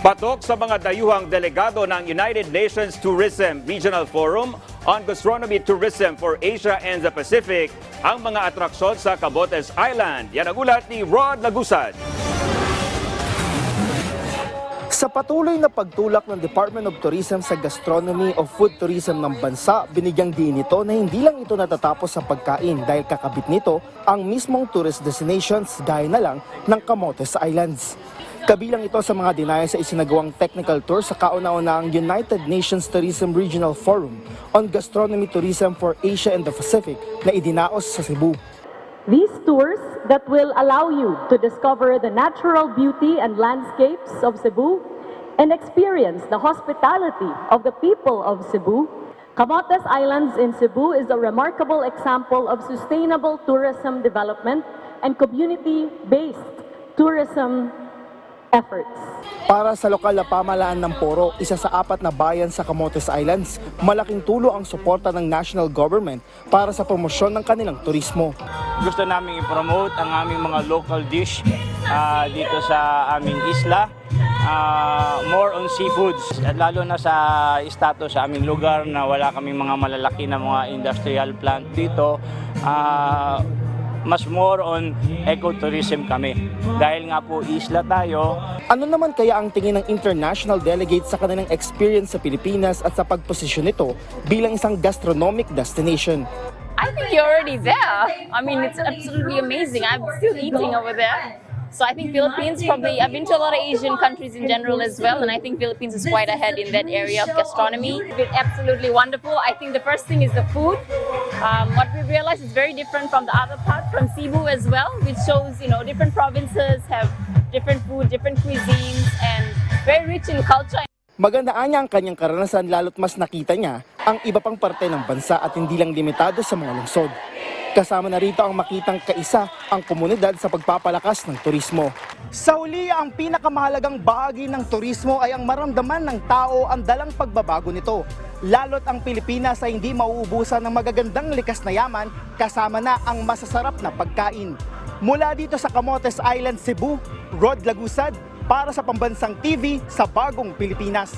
Patok sa mga dayuhang delegado ng United Nations Tourism Regional Forum on Gastronomy Tourism for Asia and the Pacific ang mga atraksyon sa Cabotes Island. Yan ang ulat ni Rod Lagusad. Sa patuloy na pagtulak ng Department of Tourism sa gastronomy o food tourism ng bansa, binigyang diin ito na hindi lang ito natatapos sa pagkain dahil kakabit nito ang mismong tourist destinations gaya na lang ng Camotes Islands. Kabilang ito sa mga dinaya sa isinagawang technical tour sa kauna-unahang United Nations Tourism Regional Forum on Gastronomy Tourism for Asia and the Pacific na idinaos sa Cebu. These tours that will allow you to discover the natural beauty and landscapes of Cebu and experience the hospitality of the people of Cebu. Camotes Islands in Cebu is a remarkable example of sustainable tourism development and community-based tourism efforts. Para sa lokal na pamalaan ng Poro, isa sa apat na bayan sa Camotes Islands, malaking tulo ang suporta ng national government para sa promosyon ng kanilang turismo. gusto namin i-promote ang aming mga local dish ah, dito sa aming isla. Ah, more on seafoods at lalo na sa status sa aming lugar na wala kaming mga malalaki na mga industrial plant dito. ah, mas more on ecotourism kami. Dahil nga po isla tayo, Ano naman kaya ang tingin ng international delegates sa kanilang experience sa Pilipinas at sa pagposisyon nito bilang isang gastronomic destination? I think you're already there. I mean, it's absolutely amazing. I'm still eating over there. So I think Philippines probably, I've been to a lot of Asian countries in general as well, and I think Philippines is quite ahead in that area of gastronomy. It's been absolutely wonderful. I think the first thing is the food. Um, what we realized is very different from the other part, from Cebu as well, which shows, you know, different provinces have different food, different cuisines, and very rich in culture. Maganda anya ang kanyang karanasan lalo't mas nakita niya ang iba pang parte ng bansa at hindi lang limitado sa mga lungsod. Kasama na rito ang makitang kaisa ang komunidad sa pagpapalakas ng turismo. Sa uli, ang pinakamahalagang bahagi ng turismo ay ang maramdaman ng tao ang dalang pagbabago nito. Lalo't ang Pilipinas ay hindi mauubusan ng magagandang likas na yaman kasama na ang masasarap na pagkain. Mula dito sa Camotes Island, Cebu, Rod Lagusad para sa Pambansang TV sa Bagong Pilipinas.